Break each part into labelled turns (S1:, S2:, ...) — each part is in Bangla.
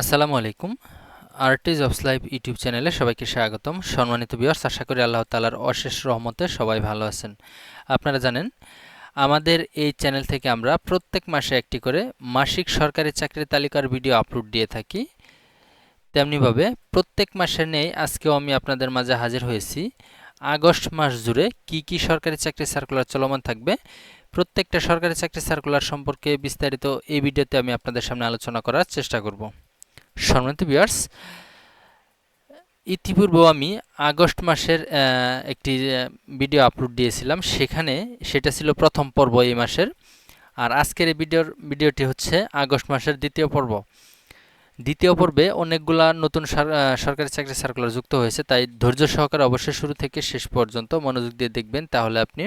S1: আসসালামু আলাইকুম। আর্টিজ অফ লাইফ ইউটিউব চ্যানেলে সবাইকে স্বাগতম। সম্মানিত বিয়ার্স আশা করি আল্লাহ তালার অশেষ রহমতে সবাই ভালো আছেন। আপনারা জানেন, আমাদের এই চ্যানেল থেকে আমরা প্রত্যেক মাসে একটি করে মাসিক সরকারি চাকরির তালিকার ভিডিও আপলোড দিয়ে থাকি। তেমনিভাবে প্রত্যেক মাসের নেই আজকেও আমি আপনাদের মাঝে হাজির হয়েছি। আগস্ট মাস জুড়ে কি কি সরকারি চাকরি সার্কুলার চলমান থাকবে, প্রত্যেকটা সরকারি চাকরি সার্কুলার সম্পর্কে বিস্তারিত এই ভিডিওতে আমি আপনাদের সামনে আলোচনা করার চেষ্টা করব। সম্মানিত বিয়ার্স ইতিপূর্বেও আমি আগস্ট মাসের একটি ভিডিও আপলোড দিয়েছিলাম। সেখানে সেটা ছিল প্রথম পর্ব এই মাসের। আর আজকের এই ভিডিওর ভিডিওটি হচ্ছে আগস্ট মাসের দ্বিতীয় পর্ব। দ্বিতীয় পর্বে অনেকগুলা নতুন সরকারি চাকরি সার্কুলার যুক্ত হয়েছে। তাই ধৈর্য সহকারে অবশ্যই শুরু থেকে শেষ পর্যন্ত মনোযোগ দিয়ে দেখবেন। তাহলে আপনি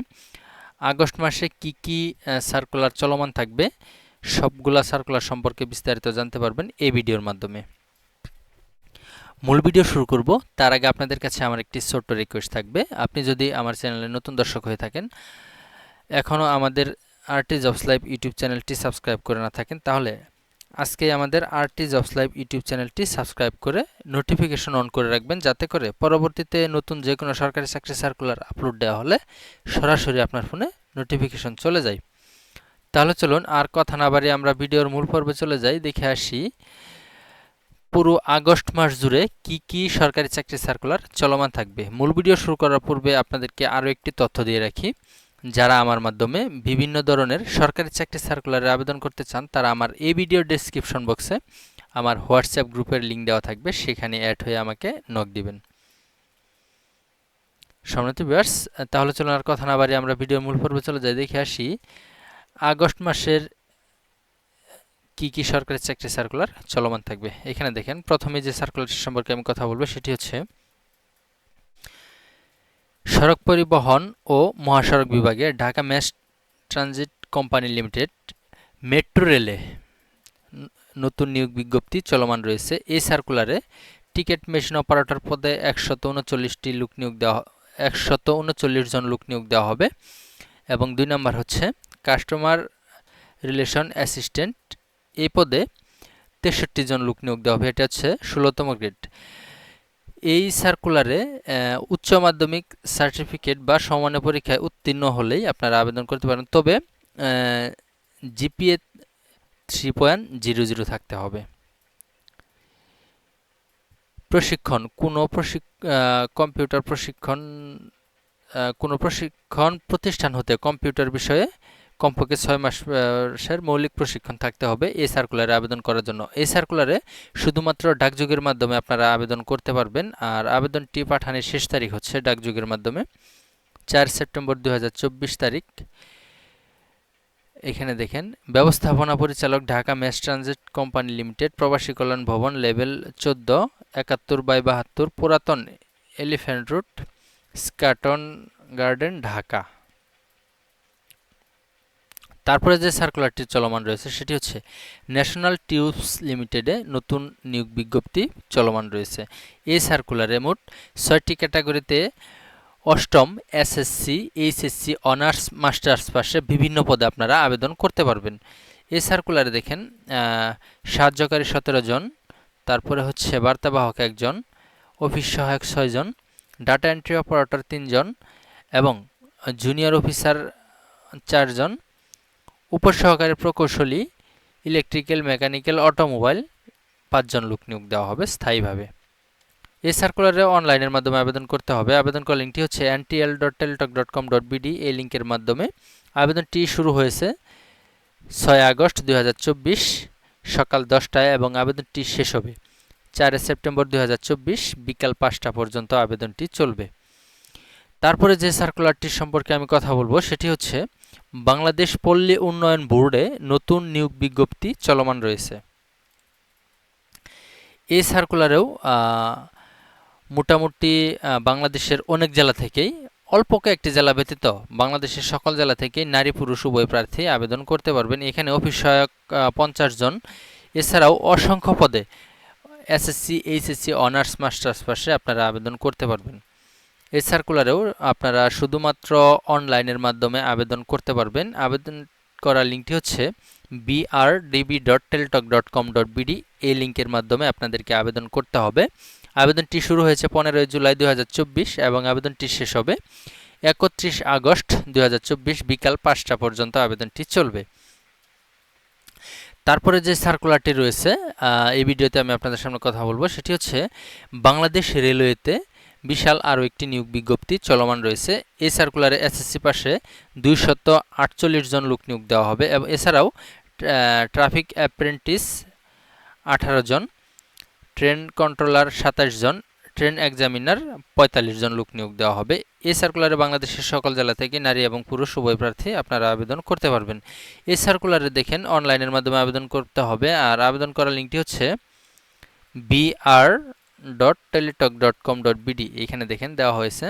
S1: আগস্ট মাসে কি কি সার্কুলার চলমান থাকবে সবগুলা সার্কুলার সম্পর্কে বিস্তারিত জানতে পারবেন এই ভিডিওর মাধ্যমে। মূল ভিডিও শুরু করব, তার আগে আপনাদের কাছে আমার একটি ছোট্ট রিকোয়েস্ট থাকবে। আপনি যদি আমার চ্যানেলে নতুন দর্শক হয়ে থাকেন এখনও আমাদের আরটি জবস লাইভ ইউটিউব চ্যানেলটি সাবস্ক্রাইব করে না থাকেন, তাহলে আজকে আমাদের আরটি জবস লাইভ ইউটিউব চ্যানেলটি সাবস্ক্রাইব করে নোটিফিকেশন অন করে রাখবেন, যাতে করে পরবর্তীতে নতুন যে কোনো সরকারি চাকরি সার্কুলার আপলোড দেওয়া হলে সরাসরি আপনার ফোনে নোটিফিকেশন চলে যায়। তাহলে চলুন আর কথা না বাড়িয়ে আমরা ভিডিওর মূল পর্বে চলে যাই। দেখে আসি, পুরো আগস্ট মাস জুড়ে কি কি সরকারি চাকরি সার্কুলার চলমান থাকবে। মূল ভিডিও শুরু করার পূর্বে আপনাদেরকে আরও একটি তথ্য দিয়ে রাখি। যারা আমার মাধ্যমে বিভিন্ন ধরনের সরকারি চাকরি সার্কুলারে আবেদন করতে চান, তারা আমার এই ভিডিও ডেসক্রিপশন বক্সে আমার হোয়াটসঅ্যাপ গ্রুপের লিঙ্ক দেওয়া থাকবে, সেখানে অ্যাড হয়ে আমাকে নক দিবেন। সম্মানিত ভিউয়ার্স তাহলে চলুন আর কথা না বাড়ি আমরা ভিডিও মূল পর্বে চলে যাই। দেখে আসি আগস্ট মাসের কি কি সরকারি চাকরি সার্কুলার চলমান থাকবে? এখানে দেখেন, প্রথমে যে সার্কুলারটি সম্পর্কে আমি কথা বলব সেটি হচ্ছে সড়ক পরিবহন ও মহাসড়ক বিভাগে Dhaka mass transit company limited metro রেলে নতুন নিয়োগ বিজ্ঞপ্তি চলমান রয়েছে। এই সার্কুলারে টিকিট মেশিন অপারেটর পদে একশত উনচল্লিশটি লোক নিয়োগ দেওয়া, একশত উনচল্লিশ জন লোক নিয়োগ দেওয়া হবে এবং দুই নম্বর হচ্ছে কাস্টমার রিলেশন অ্যাসিস্ট্যান্ট এই পদে তেষট্টি জন লোক নিয়োগ দেওয়া হবে। এটা হচ্ছে ষোলোতম গ্রেড এই সার্কুলারে উচ্চ মাধ্যমিক সার্টিফিকেট বা সমান্য পরীক্ষায় উত্তীর্ণ হলেই আপনারা আবেদন করতে পারেন। তবে GPA three point zero zero থাকতে হবে। প্রশিক্ষণ, কোনো প্রশিক কম্পিউটার প্রশিক্ষণ কোনো প্রশিক্ষণ প্রতিষ্ঠান হতে কম্পিউটার বিষয়ে কমপক্ষে ছয় মাসের মৌলিক প্রশিক্ষণ থাকতে হবে এই সার্কুলারে আবেদন করার জন্য। এই সার্কুলারে শুধুমাত্র ডাকযোগের মাধ্যমে আপনারা আবেদন করতে পারবেন আর আবেদনটি পাঠানোর শেষ তারিখ হচ্ছে ডাকযোগের মাধ্যমে, চার সেপ্টেম্বর দু হাজার চব্বিশ তারিখ। এখানে দেখেন, ব্যবস্থাপনা পরিচালক Dhaka mass transit company limited, প্রবাসী কল্যাণ ভবন, লেভেল চোদ্দ, একাত্তর বাই বাহাত্তর, পুরাতন elephant road, Eskaton garden, Dhaka. তারপরে যে সার্কুলারটি চলমান রয়েছে সেটি হচ্ছে ন্যাশনাল টিউবস লিমিটেডে নতুন নিয়োগ বিজ্ঞপ্তি চলমান রয়েছে। এই সার্কুলারে মোট ছয়টি ক্যাটাগরিতে অষ্টম এসএসসি এইচএসসি অনার্স মাস্টার্স পাশে বিভিন্ন পদে আপনারা আবেদন করতে পারবেন। এই সার্কুলারে দেখেন সাহায্যকারী সতেরো জন, তারপরে হচ্ছে বার্তাবাহক একজন, অফিস সহায়ক ছয়জন ডাটা এন্ট্রি অপারেটর তিনজন এবং জুনিয়র অফিসার চারজন উপসহকারী প্রকৌশলী, ইলেকট্রিক্যাল, মেকানিক্যাল, অটোমোবাইল পাঁচজন লোক নিয়োগ দেওয়া হবে স্থায়ীভাবে। এই সার্কুলারে অনলাইনের মাধ্যমে আবেদন করতে হবে। আবেদন করার লিঙ্কটি হচ্ছে NTL dot Teletalk dot com dot BD এই লিঙ্কের মাধ্যমে। আবেদনটি শুরু হয়েছে ছয় আগস্ট দুই হাজার চব্বিশ সকাল দশটায় এবং আবেদনটি শেষ হবে চারে সেপ্টেম্বর দুই হাজার চব্বিশ বিকাল পাঁচটা পর্যন্ত আবেদনটি চলবে। তারপরে যে সার্কুলারটির সম্পর্কে আমি কথা বলব সেটি হচ্ছে বাংলাদেশ পল্লী উন্নয়ন বোর্ডে নতুন নিয়োগ বিজ্ঞপ্তি চলমান রয়েছে। এই সার্কুলারেও মোটামুটি বাংলাদেশের অনেক জেলা থেকেই, অল্প কয়েকটি জেলা ব্যতীত বাংলাদেশের সকল জেলা থেকেই নারী পুরুষ উভয় প্রার্থী আবেদন করতে পারবেন। এখানে অফিস সহায়ক পঞ্চাশ জন। এছাড়াও অসংখ্য পদে এসএসসি, এইচএসসি, অনার্স, মাস্টার্স পাশে আপনারা আবেদন করতে পারবেন। এই সার্কুলারেও আপনারা শুধুমাত্র অনলাইনের মাধ্যমে আবেদন করতে পারবেন। আবেদন করার লিঙ্কটি হচ্ছে BRDB dot Teletalk dot com dot BD এই লিঙ্কের মাধ্যমে আপনাদেরকে আবেদন করতে হবে। আবেদনটি শুরু হয়েছে পনেরোই জুলাই দুই হাজার চব্বিশ এবং আবেদনটি শেষ হবে একত্রিশ আগস্ট দু হাজার চব্বিশ বিকাল পাঁচটা পর্যন্ত আবেদনটি চলবে। তারপরে যে সার্কুলারটি রয়েছে এই ভিডিওতে আমি আপনাদের সামনে কথা বলব, সেটি হচ্ছে বাংলাদেশ রেলওয়েতে বিশাল আরও একটি নিয়োগ বিজ্ঞপ্তি চলমান রয়েছে। এই সার্কুলারে এসএসসি পাশে দুইশত আটচল্লিশ জন লোক নিয়োগ দেওয়া হবে এবং এছাড়াও ট্রাফিক অ্যাপ্রেন্টিস আঠারো জন ট্রেন কন্ট্রোলার সাতাশ জন ট্রেন এক্সামিনার পঁয়তাল্লিশ জন লোক নিয়োগ দেওয়া হবে। এই সার্কুলারে বাংলাদেশের সকল জেলা থেকে নারী এবং পুরুষ উভয় প্রার্থী আপনারা আবেদন করতে পারবেন। এই সার্কুলারে দেখেন অনলাইনের মাধ্যমে আবেদন করতে হবে। আর আবেদন করার লিঙ্কটি হচ্ছে BR dot Teletalk dot com dot BD এখানে দেখেন দেওয়া হয়েছে।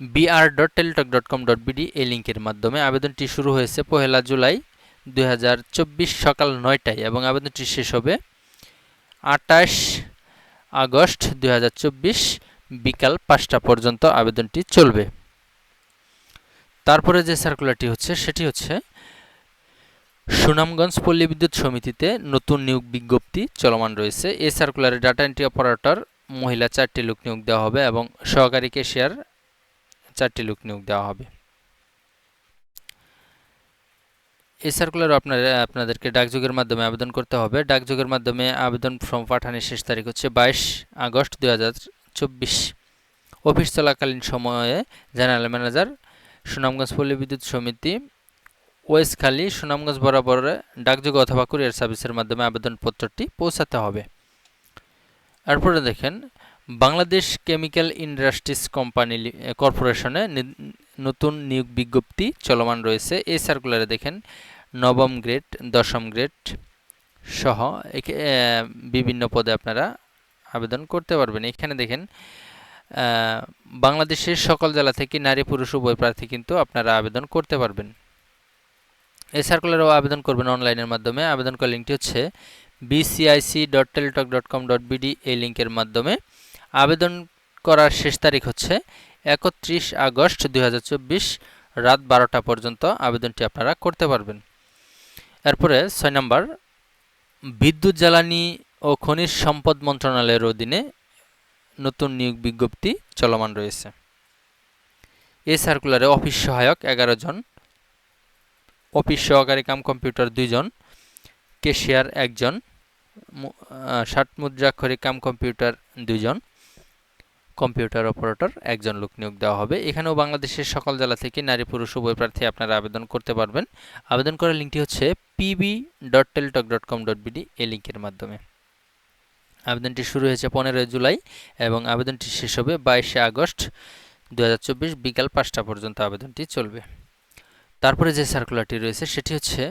S1: BR dot Teletalk dot com dot BD এই লিঙ্কের মাধ্যমে আবেদনটি শুরু হয়েছে পহেলা জুলাই দুই হাজার চব্বিশ সকাল নয়টায় এবং আবেদনটি শেষ হবে আটাশ আগস্ট দুই হাজার চব্বিশ বিকাল পাঁচটা পর্যন্ত আবেদনটি চলবে। তারপরে যে সার্কুলারটি হচ্ছে, সেটি হচ্ছে সুনামগঞ্জ পল্লী বিদ্যুৎ সমিতিতে নতুন নিয়োগ বিজ্ঞপ্তি চলমান রয়েছে। এই সার্কুলারে ডাটা এন্ট্রি অপারেটর মহিলা চারটি লোক নিয়োগ দেওয়া হবে এবং সহকারী কেশিয়ার চারটি লোক নিয়োগ দেওয়া হবে। এই সার্কুলার আপনার, আপনাদেরকে ডাকযোগের মাধ্যমে আবেদন করতে হবে। ডাকযোগের মাধ্যমে আবেদন ফর্ম পাঠানোর শেষ তারিখ হচ্ছে বাইশ আগস্ট দুই হাজার চব্বিশ। অফিস চলাকালীন সময়ে জেনারেল ম্যানেজার সুনামগঞ্জ পল্লী বিদ্যুৎ সমিতি ওয়েসখালী সুনামগঞ্জ বরাবর ডাকযোগ অথবা কুরিয়ার সার্ভিসের মাধ্যমে আবেদনপত্রটি পৌঁছাতে হবে। এরপরে দেখেন, বাংলাদেশ কেমিক্যাল ইন্ডাস্ট্রিজ কোম্পানি কর্পোরেশনে নতুন নিয়োগ বিজ্ঞপ্তি চলমান রয়েছে। এই সার্কুলারে দেখেন, নবম গ্রেড, দশম গ্রেড সহ বিভিন্ন পদে আপনারা আবেদন করতে পারবেন। এখানে দেখেন বাংলাদেশের সকল জেলা থেকে নারী, পুরুষ, উভয় প্রার্থী কিন্তু আপনারা আবেদন করতে পারবেন। এই সার্কুলারও আবেদন করবেন অনলাইনের মাধ্যমে। আবেদন করার লিঙ্কটি হচ্ছে BCIC dot Teletalk dot com dot BD এই লিঙ্কের মাধ্যমে। আবেদন করার শেষ তারিখ হচ্ছে একত্রিশ আগস্ট দু হাজার চব্বিশ রাত বারোটা পর্যন্ত আবেদনটি আপনারা করতে পারবেন। এরপরে ছয় নম্বর, বিদ্যুৎ, জ্বালানি ও খনিজ সম্পদ মন্ত্রণালয়ের অধীনে নতুন নিয়োগ বিজ্ঞপ্তি চলমান রয়েছে। এই সার্কুলারে অফিস সহায়ক এগারো জন অফিস সহকারী কাম কম্পিউটার দুইজন কেশিয়ার একজন ষাট মুদ্রাক্ষরী কাম কম্পিউটার দুইজন, কম্পিউটার অপারেটর একজন লোক নিয়োগ দেওয়া হবে। এখানেও বাংলাদেশের সকল জেলা থেকে নারী, পুরুষ, উভয় প্রার্থী আপনারা আবেদন করতে পারবেন। আবেদন করার লিঙ্কটি হচ্ছে PB dot Teletalk dot com dot BD এই লিঙ্কের মাধ্যমে। আবেদনটি শুরু হয়েছে পনেরোই জুলাই এবং আবেদনটি শেষ হবে বাইশে আগস্ট দু হাজার চব্বিশ বিকাল পাঁচটা পর্যন্ত আবেদনটি চলবে। তারপরে যে সার্কুলারটি রয়েছে সেটি হচ্ছে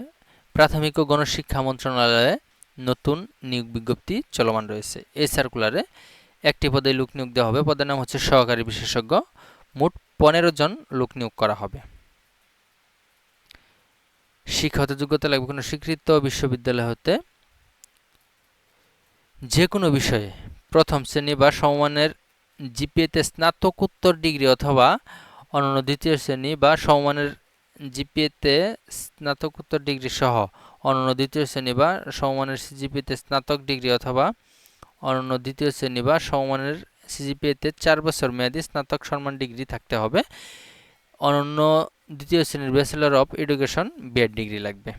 S1: প্রাথমিক ও গণশিক্ষা মন্ত্রণালয়ে নতুন নিয়োগ বিজ্ঞপ্তি চলমান রয়েছে। এই সার্কুলারে একটি পদে লোক নিয়োগ দেওয়া হবে। পদের নাম হচ্ছে সহকারী বিশেষজ্ঞ। মোট পনেরো জন লোক নিয়োগ করা হবে। শিক্ষাগত যোগ্যতা লাগবে কোনো স্বীকৃত বিশ্ববিদ্যালয় হতে যে কোনো বিষয়ে প্রথম শ্রেণি বা সমমানের জিপিএতে স্নাতকোত্তর ডিগ্রি অথবা অনন্য দ্বিতীয় শ্রেণি বা সমমানের জিপিএতে স্নাতকোত্তর ডিগ্রি সহ অনন্য দ্বিতীয় শ্রেণি বা সমমানের সিজিপিতে স্নাতক ডিগ্রি অথবা অনন্য দ্বিতীয় শ্রেণি বা সমমানের সিজিপিএতে চার বছর মেয়াদী স্নাতক সম্মান ডিগ্রি থাকতে হবে। অনন্য দ্বিতীয় শ্রেণির bachelor of education BEd degree লাগবে।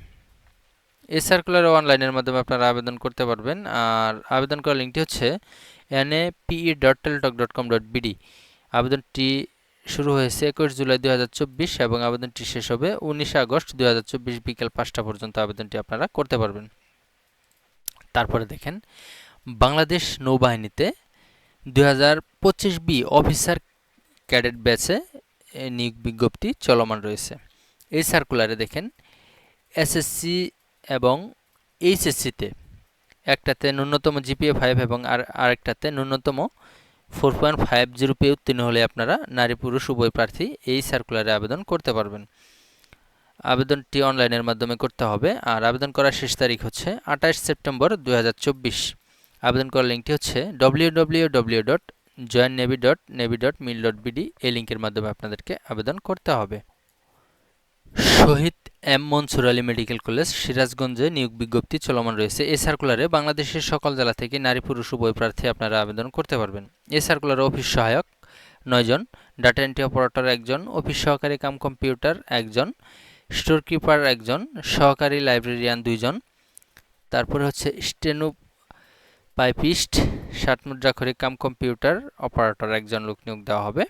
S1: এই সার্কুলার অনলাইনের মাধ্যমে আপনারা আবেদন করতে পারবেন। আর আবেদন করার লিঙ্কটি হচ্ছে N A PE dot Teletalk dot com dot BD আবেদনটি শুরু হয়েছে একুশ জুলাই দুই এবং আবেদনটি শেষ হবে উনিশে আগস্ট দুই বিকেল পাঁচটা পর্যন্ত। আবেদনটি আপনারা করতে পারবেন। তারপরে দেখেন, বাংলাদেশ নৌবাহিনীতে দুই হাজার পঁচিশ বি অফিসার ক্যাডেট ব্যাচে নিয়োগ বিজ্ঞপ্তি চলমান রয়েছে। এই সার্কুলারে দেখেন, এসএসসি এবং এইচএসসিতে একটাতে ন্যূনতম জিপিএ ফাইভ এবং আর, আরেকটাতে ন্যূনতম ফোর পয়েন্ট ফাইভ জিরো পেয়ে উত্তীর্ণ হলে আপনারা নারী পুরুষ উভয় প্রার্থী এই সার্কুলারে আবেদন করতে পারবেন। আবেদনটি অনলাইনের মাধ্যমে করতে হবে। আর আবেদন করার শেষ তারিখ হচ্ছে আঠাশ সেপ্টেম্বর দু হাজার চব্বিশ। আবেদন করার লিঙ্কটি হচ্ছে W dot join navy dot navy dot mil dot BD এই লিঙ্কের মাধ্যমে আপনাদেরকে আবেদন করতে হবে। Shaheed M Mansur Ali medical college, সিরাজগঞ্জে নিয়োগ বিজ্ঞপ্তি চলমান রয়েছে। এ সার্কুলারে বাংলাদেশের সকল জেলা থেকে নারী, পুরুষ, উভয় প্রার্থী আপনারা আবেদন করতে পারবেন। এ সার্কুলারে অফিস সহায়ক নয়জন ডাটা এন্ট্রি অপারেটর একজন অফিস সহকারী কাম কম্পিউটার একজন স্টোর কিপার একজন সহকারী লাইব্রেরিয়ান দুইজন তারপরে হচ্ছে স্টেনো পাইপিস্ট ষাট মুদ্রাক্ষরিক কাম কম্পিউটার অপারেটর একজন লোক নিয়োগ দেওয়া হবে।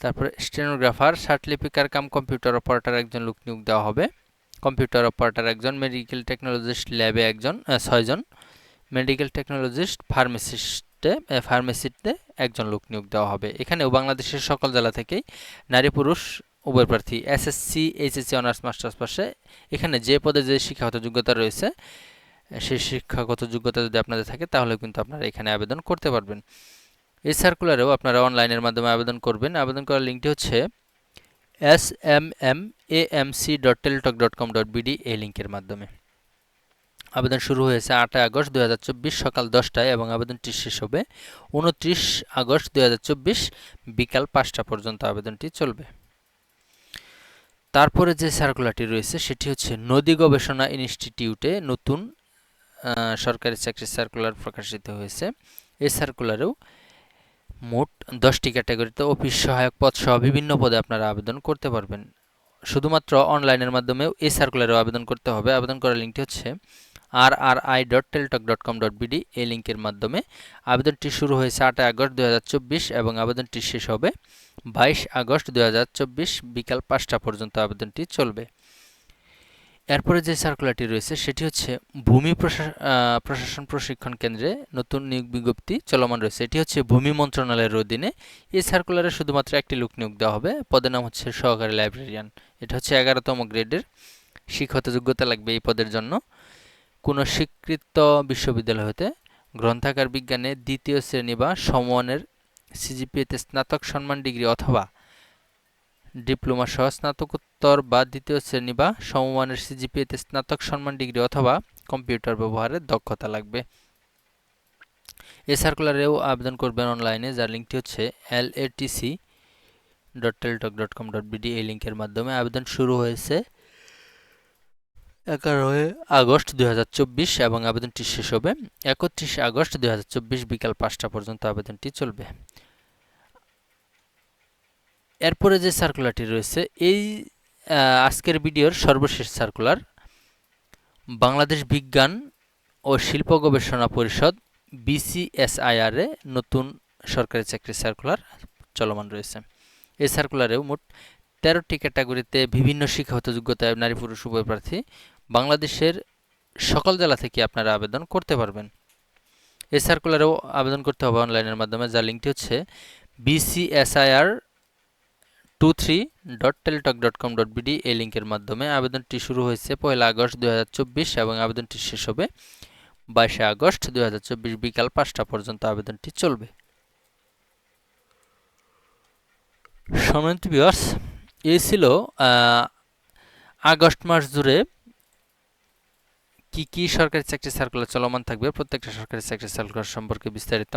S1: তারপরে স্টেনোগ্রাফার লিপিকার কাম কম্পিউটার অপারেটর একজন লোক নিয়োগ দেওয়া হবে। কম্পিউটার অপারেটর একজন, মেডিকেল টেকনোলজিস্ট ল্যাবে একজন ছয়জন মেডিকেল টেকনোলজিস্ট, ফার্মেসিস্টে ফার্মেসিতে একজন লোক নিয়োগ দেওয়া হবে। এখানেও বাংলাদেশের সকল জেলা থেকেই নারী, পুরুষ, উভয় প্রার্থী, এসএসসি, এইচএসসি, অনার্স, মাস্টার্স পাশে। এখানে যে পদে যে শিক্ষাগত যোগ্যতা রয়েছে সেই শিক্ষাগত যোগ্যতা যদি আপনাদের থাকে, তাহলে কিন্তু আপনারা এখানে আবেদন করতে পারবেন। এই সার্কুলারেও আপনারা অনলাইনের মাধ্যমে আবেদন করবেন। আবেদন করার লিঙ্কটি হচ্ছে S M M A M C dot Teletalk dot com dot BD এই লিঙ্কের মাধ্যমে। আবেদন শুরু হয়েছে আটই আগস্ট দুহাজার চব্বিশ সকাল দশটায় এবং আবেদনটি শেষ হবে উনত্রিশ আগস্ট দুই হাজার চব্বিশ বিকাল পাঁচটা পর্যন্ত আবেদনটি চলবে। তারপরে যে সার্কুলারটি রয়েছে, সেটি হচ্ছে নদী গবেষণা ইনস্টিটিউটে নতুন সরকারি চাকরির সার্কুলার প্রকাশিত হয়েছে। এই সার্কুলারেও মোট দশটি ক্যাটাগরিতে অফিস সহায়ক পদ সহ বিভিন্ন পদে আপনারা আবেদন করতে পারবেন। শুধুমাত্র অনলাইনের মাধ্যমেও এই সার্কুলারেও আবেদন করতে হবে। আবেদন করার লিঙ্কটি হচ্ছে R R I dot Teletalk dot com dot BD এই লিঙ্কের মাধ্যমে আবেদনটি শুরু হয়েছে আটই আগস্ট দু হাজার চব্বিশ এবং আবেদনটি শেষ হবে বাইশ আগস্ট দু হাজার চব্বিশ বিকাল পাঁচটা পর্যন্ত আবেদনটি চলবে। এরপরে যে সার্কুলারটি রয়েছে, সেটি হচ্ছে ভূমি প্রশাসন প্রশিক্ষণ কেন্দ্রে নতুন নিয়োগ বিজ্ঞপ্তি চলমান রয়েছে। এটি হচ্ছে ভূমি মন্ত্রণালয়ের অধীনে। এই সার্কুলারে শুধুমাত্র একটি লোক নিয়োগ দেওয়া হবে। পদের নাম হচ্ছে সহকারী লাইব্রেরিয়ান এটা হচ্ছে এগারোতম গ্রেডের। শিক্ষত যোগ্যতা লাগবে এই পদের জন্য। কোনো স্বীকৃত বিশ্ববিদ্যালয় হতে গ্রন্থাগার বিজ্ঞানে দ্বিতীয় শ্রেণি বা সমমানের সিজিপিএতে স্নাতক সম্মান ডিগ্রি অথবা ডিপ্লোমা সহ স্নাতকোত্তর বা দ্বিতীয় শ্রেণি বা সমমানের সিজিপিএতে স্নাতক সম্মান ডিগ্রি অথবা কম্পিউটার ব্যবহারের দক্ষতা লাগবে। এ সার্কুলারেও আবেদন করবেন অনলাইনে, যার লিঙ্কটি হচ্ছে L ATC dot Teletalk dot com dot BD এই লিঙ্কের মাধ্যমে আবেদন শুরু হয়েছে এগারোই আগস্ট দুই হাজার চব্বিশ এবং আবেদনটি শেষ হবে একত্রিশে আগস্ট দুই হাজার চব্বিশ বিকাল পাঁচটা পর্যন্ত আবেদনটি চলবে। এরপরে যে সার্কুলারটি রয়েছে, এই আজকের ভিডিওর সর্বশেষ সার্কুলার বাংলাদেশ বিজ্ঞান ও শিল্প গবেষণা পরিষদ বিসিএসআইআরে নতুন সরকারি চাকরি সার্কুলার চলমান রয়েছে। এই সার্কুলারেও মোট তেরোটি ক্যাটাগরিতে বিভিন্ন শিক্ষাগত যোগ্যতায় নারী, পুরুষ, উভয় প্রার্থী বাংলাদেশের সকল জেলা থেকে আপনারা আবেদন করতে পারবেন। এই সার্কুলারেও আবেদন করতে হবে অনলাইনের মাধ্যমে, যার লিঙ্কটি হচ্ছে BCSIR two three dot Teletalk dot com dot BD এই লিঙ্কের মাধ্যমে আবেদনটি শুরু হয়েছে পয়লা আগস্ট দু এবং আবেদনটি শেষ হবে বাইশে আগস্ট চব্বিশ বিকাল পাঁচটা পর্যন্ত আবেদনটি চলবে। সম্মানিত বিয়ার্স এই ছিল আগস্ট মাস জুড়ে কি কি সরকারি চাকরি সার্কুলার চলমান থাকবে, প্রত্যেকটা সরকারি চাকরি সার্কুলার সম্পর্কে বিস্তারিত।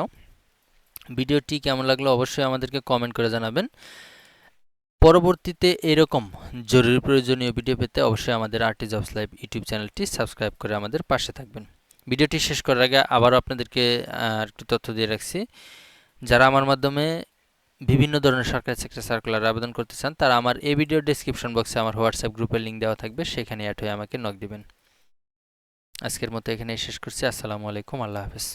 S1: ভিডিওটি কেমন লাগল অবশ্যই আমাদেরকে কমেন্ট করে জানাবেন। পরবর্তীতে এরকম জরুরি প্রয়োজনীয় ভিডিও পেতে অবশ্যই আমাদের আরটি জবস লাইভ ইউটিউব চ্যানেলটি সাবস্ক্রাইব করে আমাদের পাশে থাকবেন। ভিডিওটি শেষ করার আগে আবারও আপনাদেরকে একটু তথ্য দিয়ে রাখছি। যারা আমার মাধ্যমে বিভিন্ন ধরনের সরকারি চাকরি সার্কুলার আবেদন করতে চান, তারা আমার এই ভিডিও ডিসক্রিপশন বক্সে আমার হোয়াটসঅ্যাপ গ্রুপের লিঙ্ক দেওয়া থাকবে। সেখানে অ্যাড হয়ে আমাকে নক দিবেন। আজকের মতো এখানেই শেষ করছি। আসসালামু আলাইকুম। আল্লাহ হাফেজ।